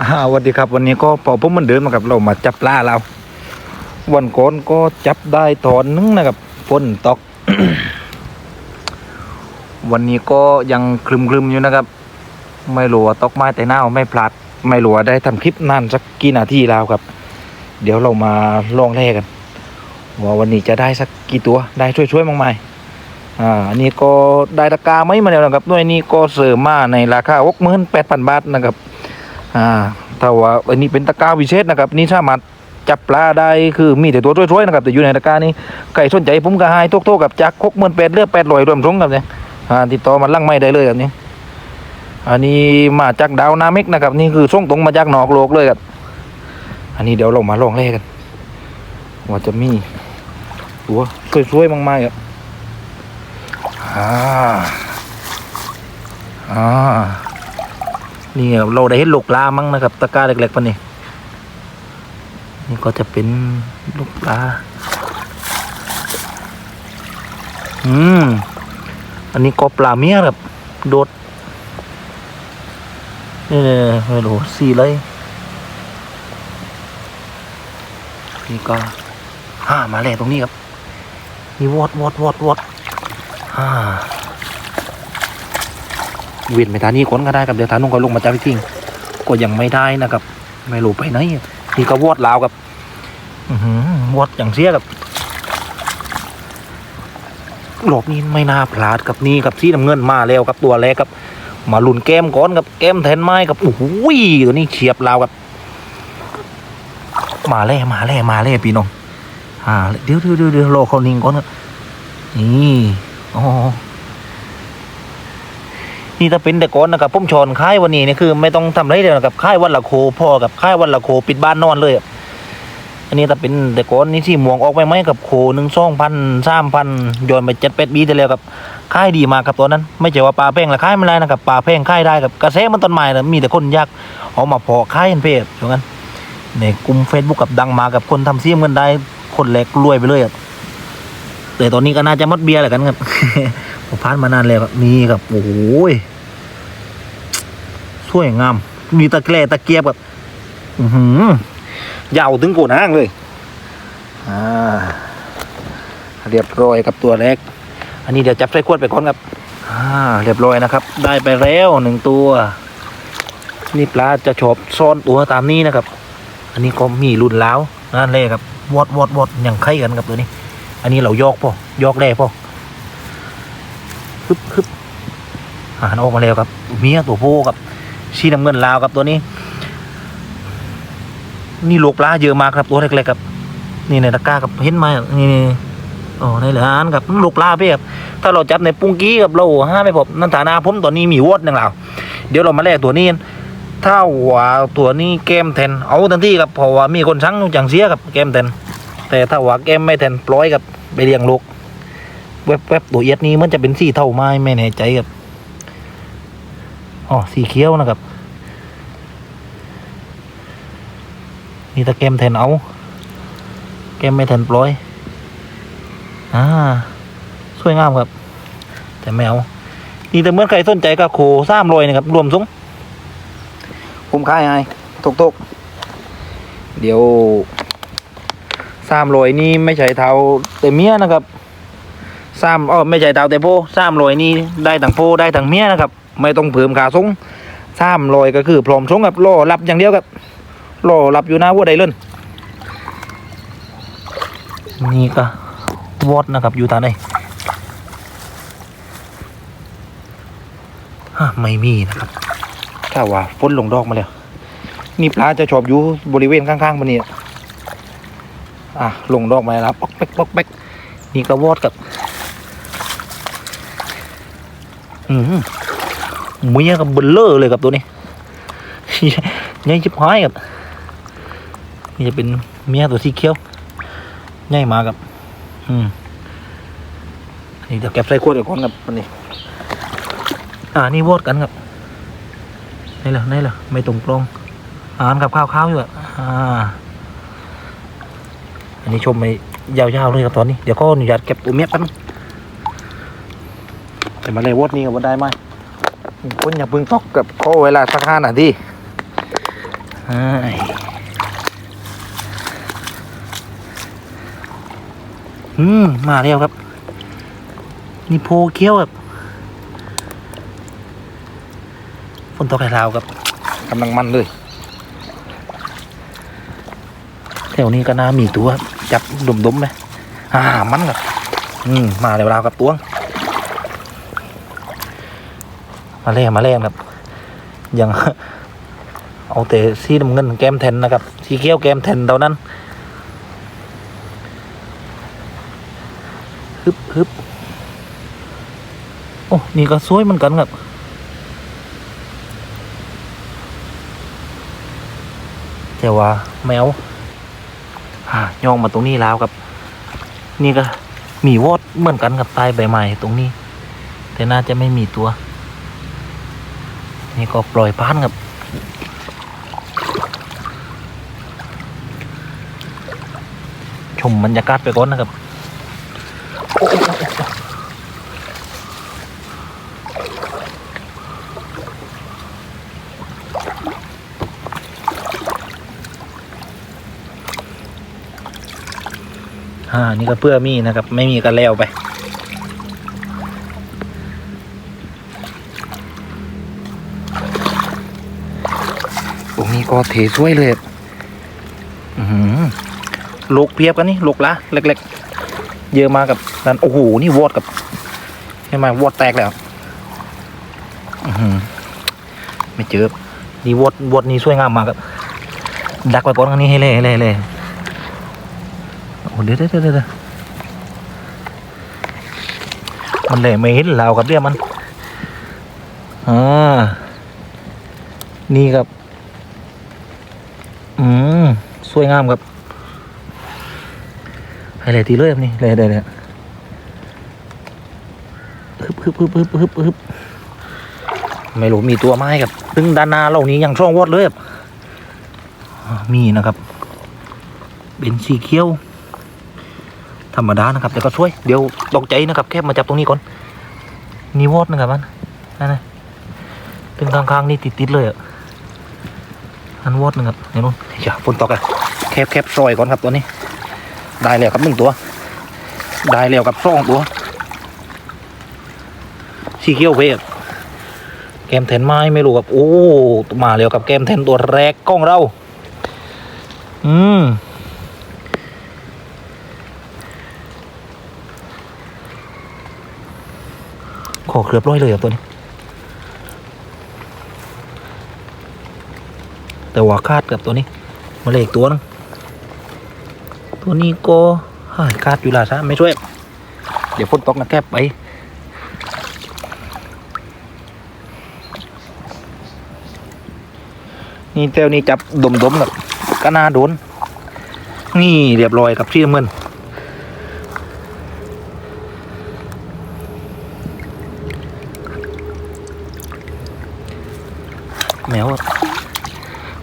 อ่าสวัสดีครับวันนี้ก็พอผมเหมันเดินมากับ เรามาจับปลาเรา วันก่อนก็จับได้ตอนนึงนะครับฝนตก วันนี้ก็ยังคลึมๆอยู่นะครับ ไม่รู้ว่าตกไม้แต่หน้าไม่พลาดไม่รู้ว่าได้ทำคลิปนานสักกี่นาทีแล้วครับ เดี๋ยวเรามาลองแลกกันว่าวันนี้จะได้สักกี่ตัวได้ช่วยๆมากมายอ่าอันนี้ก็ได้ราคาไม่มาแล้วนะครับด้วยนี้ก็เสริมมาในราคาหกหมื่นแปดพันบาทนะครับ อ่าถ้าว่าอันนี้เป็นตะกร้าวิเศษนะครับ นี่สามารถจับปลาได้คือมีแต่ตัวช่วยๆนะครับ แต่อยู่ในตะกร้านี้ใครสนใจผมก็ให้ทุกๆกับจากหกหมื่นแปดเลือกแปดร้อยรวมทงครับเนี่ยอ่าติดต่อมาลั่งไม่ได้เลยครับนี่อันนี้มาจากดาวนาเมกนะครับ นี่คือส่งตรงมาจากนอกโลกเลยครับอันนี้เดี๋ยวเรามาลองเล่กัน ว่าจะมีตัวช่วยๆมากๆครับอ่าอ่า นี่ครับเราได้เห็นลูกปลามั้งนะครับตะกร้าเล็กๆปะนี่นี่ก็จะเป็นลูกปลา อืม อันนี้ก็ปลาเมียครับ โดดนี่ไม่รู้สี่เลย นี่ก็ห้ามาแล้วตรงนี้ครับ นี่วอดวอดวอดวอดห้า เวียนไปทางนี้ก่อนก็ได้ครับเดี๋ยวทางนู้นก็ลงมาจับอีกทีก็ยังไม่ได้นะครับไม่รู้ไปไหนนี่ก็วอดลาวครับอือวอดอย่างเสียครับรอบนี้ไม่น่าพลาดกับนี่กับที่น้ำเงินมาแล้วครับตัวแรกครับ มาหลุนแก้มก่อนครับแก้มแทนไม้ครับโอ้โหตัวนี้เฉียบลาวครับ มาแล้วมาแล้วมาแล้วพี่น้องอ่าเดี๋ยวเดี๋ยวเดี๋ยวเดี๋ยวรอเขานิ่งก่อนครับนี่อ๋อ นี่ถ้าเป็นแต่ก่อนนะครับผมชอนค่ายวันนี้เนี่ยคือไม่ต้องทำอะไรเลยนะครับค่ายวันละโคพ่อกับค่ายวันละโคปิดบ้านนอนเลยอะอันนี้ถ้าเป็นแต่ก่อนนี่ที่หมวงออกไปไหมกับโคหนึ่งสองพันสามพันย้อนไปเจ็ดแปดปีที่แล้วกับค่ายดีมากครับตอนนั้น ไม่ใช่ว่าปลาแป้งละค่ายไม่ได้นะครับปลาแป้งค่ายได้กับกระแสมันต้นไม้นะมีแต่คนยากเอามาพอค่ายเพศอย่างนั้นในกลุ่มเฟซบุ๊กกับดังมากับคนทำซีมกันได้คนแรกรวยไปเลยอะแต่ตอนนี้ก็น่าจะหมดเบียร์แหละกันครับผมผ่านมานานแล้วครับนี่ครับโอ้โห สวยงาม มีตะแกรงตะเกียบแบบหือยาวถึงโกนห้างเลย อ่า เรียบร้อยกับตัวแรก อันนี้เดี๋ยวจับใส่ขวดไปก่อนครับ อ่า เรียบร้อยนะครับ ได้ไปแล้วหนึ่งตัว นี่ปลาจะชอบซ่อนตัวตามนี้นะครับ อันนี้ก็มีรุ่นแล้วนั่นเลยครับ วอดวอดวอดอย่างไข่กันครับตัวนี้ อันนี้เรายอกพ่อยอกแร่พ่อฮึบฮึบอ่านออกมาแล้วครับ เมียตัวผู้ครับ ชีน้ำเงินลาวครับตัวนี้ นี่ลูกปลาเยอะมากครับตัวเล็กๆครับ นี่ในตะกร้ากับเห็นไหมนี่นี่โอ้ในเหลืออันครับลูกปลาพี่ครับถ้าเราจับในปุ้งกี้กับเราห้าไม่พบนั่นฐานะผมตอนนี้มีวอดหนึ่งแล้วเดี๋ยวเรามาแลกตัวนี้ถ้าว่าตัวนี้แก้มแทนเอาทันทีครับเพราะว่ามีคนสั่งจังเสียครับแก้มแทนแต่ถ้าว่าแก้มไม่แทนปล่อยกับไปเลี้ยงลูกแวบๆตัวเอียดนี้มันจะเป็นสีเท่าไม้ไม่แน่ใจครับ อ๋อสีเขียวนะครับนี่ตะแกมแทนเอา แกมไม่แทนปล่อย อ่า สวยงามครับ แต่ไม่เอานี่แต่เมื่อใครสนใจก็โคสามรอยนะครับ รวมซุ้งผมขายให้ตกตกเดี๋ยวสามรอยนี่ไม่ใช่เท้าแต่เมียนะครับสามอ๋อไม่ใช่เท้าแต่โพสามรอยนี่ได้ทั้งโพได้ทั้งเมียนะครับ ไม่ต้องเพิ่มขาซุ้งสามรอยก็คือพร้อมซุ้งกับล่อรับอย่างเดียวครับรอรับอยู่หน้าวัวใดเล่นนี่ก็วอดนะครับอยู่ตาไหนฮะไม่มีนะครับถ้าว่าฝนลงดอกมาแล้วนี่ปลาจะชอบอยู่บริเวณข้างๆมันนี่อะลงดอกมาแล้วปอกเป๊กปอกเป๊กนี่ก็วอดกับ อืม มียกับเบลเลอร์เลยกับตัวนี้ยังชิบหายกับนี่จะเป็นเมียตัวสีเขียวง่ายมากับ อืมนี่เดี๋ยวเก็บใส่ขวดเดี๋ยวก่อนครับวันนี้ อ่านี่วอดกันครับนี่เหรอนี่เหรอไม่ตรงปรองอ่านกับข้าวข้าวอยู่อะอ่า อันนี้ชมไปยาวๆเลยครับตอนนี้ เดี๋ยวก็อนุญาตเก็บตัวเมียแป๊บนึงแต่มาเลยวอดนี่กับวันได้ไหม คนอย่าเพึ่งตอกกับข้อเวลาสักห้านาทีอ้ายอืม มาแล้วครับ นี่โพเกี้ยวครับฝนตกไข่ลาวครับกำลังมันเลยแถวนี้ก็น่ามีตัวจับดมๆไหมอ่ามันครับ อืม มาแล้วลาวกับตวง มาแรงมาแรงครับยังเอาแต่สีน้ำเงินแก้มแทนนะครับสีเขียวแก้มแทนเท่านั้นฮึบฮึบโอ้นี่ก็สวยเหมือนกันครับแต่ว่าแมวอ่าย่องมาตรงนี้แล้วครับ นี่ก็มีวอดเหมือนกันกับใต้ใบไม้ตรงนี้ แต่น่าจะไม่มีตัว นี่ก็ปล่อยพานครับชมบรรยากาศไปก่อนนะครับอ่า นี่ก็เพื่อมีนะครับ ไม่มีก็แล้วไป ก็เทสวยเลยอือหือลูกเพียบกันนี่ลูกละเล็ก ๆ เยอะมากับนั่นโอ้โหนี่วอดกับใช่ไหมวอดแตกแล้วอือหือไม่เจอนี่วอดวอดนี่สวยงามมากครับดักไว้ก่อนอันนี้ให้เล่ให้เล่เล่โอ้เดี๋ยวเดี๋ยวเดี๋ยวเดี๋ยวมันเล่ไม่เห็นเรากับเรียมันอ่านี่ครับ อืมสวยงามครับให้เลยทีเลยครับนี่เลยเลยเลยฮึบฮึบฮึบฮึบฮึบฮึบไม่รู้มีตัวไม้ครับซึ่งด้านหน้าเรานี้ยังช่องวอดเลยครับอ่ามีนะครับ เป็นสีเขียว ธรรมดานะครับ แต่ก็ช่วย เดี๋ยวตกใจนะครับ แค่มาจับตรงนี้ก่อน นี่วอดนะครับมันนั่นนะตึงข้างๆนี่ติดๆเลยอะ อันวอดหนึ่งครับเดี๋ยวนู้นอย่าฝนตกอะแคบแคบซอยก่อนครับตัวนี้ ได้แล้วครับหนึ่งตัว ได้แล้วกับสองตัวสีเขียวเพศแกมแทนไม้ไม่รู้ครับโอ้มาแล้วกับแกมแทนตัวแรกกล้องเรา อืมขอเคลือบร้อยเลยครับตัวนี้ แต่ว่าคาดกับตัวนี้ มาเลยอีกตัวนึงตัวนี้ก็หายคาดอยู่ละซะไม่ช่วย เดี๋ยวฝนตกนะแคบไปนี่เต้วนี้จับดมดมๆกับก็น่าโดน นี่เรียบร้อยกับที่เงินแมว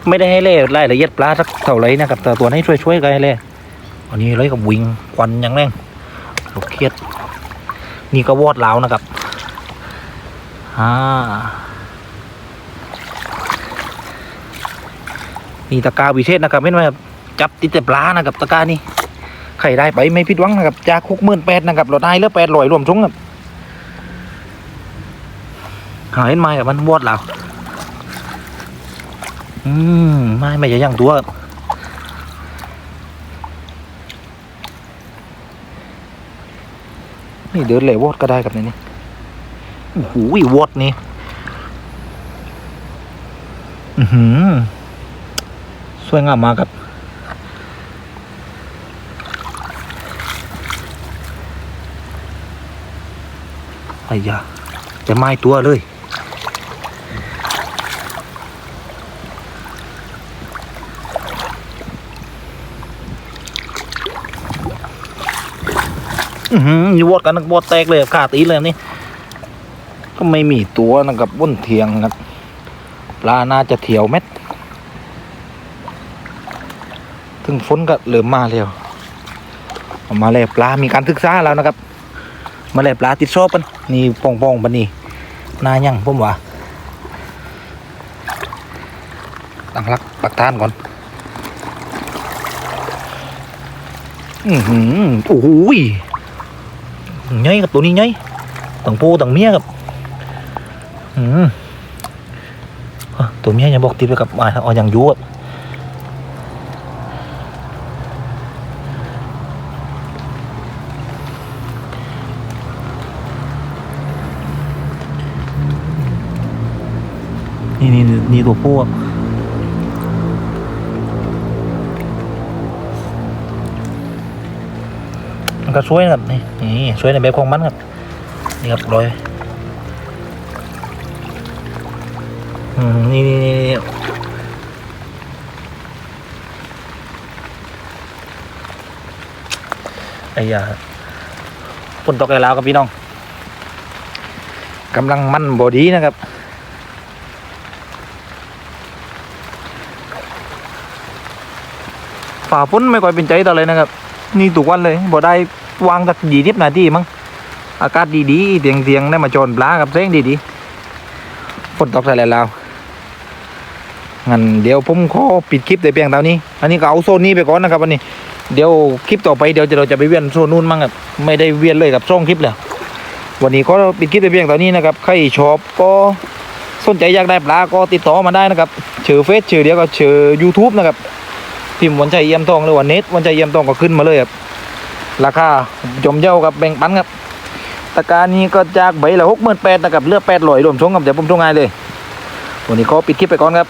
ไม่ได้ให้เล่รายละเอียดปลาสักเท่าไรนะครับแต่ตัวนี้ช่วยๆกันให้เล่อันนี้เลยกับวิงควันอย่างแรงลูกเครียด นี่ก็วอดแล้วนะครับอ่านี่ตะกร้าวิเศษนะครับไม่ไหมครับจับติดแต่ปลานะครับตะกร้านี่ใครได้ไปไม่ผิดหวังนะครับจากหกหมื่นแปดนะครับเราได้เลือแปดร้อยรวมชงครับหาเห็นไหมครับมันวอดแล้ว อืมไม่ไม่ใช่อย่างตัวครับนี่เดินเลยวอดก็ได้กับในนี้โอ้โหวอดนี่อือหือสวยงามมากครับไอ้ยาจะไม้ตัวเลย อยู่วอดกันนักวอดแตกเลยขาตีเลยนี่ก็ไม่มีตัวนะครับบนเทียงครับปลาน่าจะเถียวเม็ด ถึงฝนก็เริ่มมาแล้วเอามาเลยปลา มีการศึกษาแล้วนะครับ มาเลยปลาติดโซปันนี่ปองปองปันนี่นายังผมว่าตั้งรักปักทานก่อน อือหือโอ้ย โหยใหญ่กับตัวนี้ใหญ่ต่างโพต่างเมียกับอืมตัวเมียยังบอกติดไปกับอ่าอาอย่างอยูอะนี่นี่นี่ตัวผู้อะ มันก็ช่วยนะครับนี่นี่ช่วยในแบบของมันครับนี่ครับรอยอืมนี่นี่นี่นี่ไอ้ยาฝนตกแล้วครับพี่น้องกำลังมันบอดีนะครับฝ่าฝนไม่ค่อยเป็นใจต่อเลยนะครับ นี่ทุกวันเลยบ่ได้ วางสักยี่สิบนาทีมั้งอากาศดีๆเตียงเตียงได้มาจนปลากับเส้งดีๆฝนตกใส่แล้วงั้นเดี๋ยวผมขอปิดคลิปแต่เพียงเท่านี้ อันนี้ก็เอาโซนนี้ไปก่อนนะครับวันนี้ เดี๋ยวคลิปต่อไปเดี๋ยวเราจะไปเวียนโซนนู้นมั้งครับไม่ได้เวียนเลยกับช่องคลิปแล้ววันนี้ก็ปิดคลิปแต่เพียงเท่านี้นะครับใครชอบก็สนใจอยากได้ปลาก็ติดต่อมาได้นะครับชื่อเฟซชื่อเดียวก็ชื่อ YouTube นะครับพิมพ์วันใจเยี่ยมทองหรือว่าเน็ตวันใจเยี่ยมทองก็ขึ้นมาเลยครับ ราคาจมเย้ากับแบ่งปันครับตะการนี้ก็จากใบละหกหมื่นแปดนะครับเลือกแปดลอยรวมชงกับเดี๋ยวผมชงงานเลย วันนี้ขอปิดคลิปไปก่อนครับ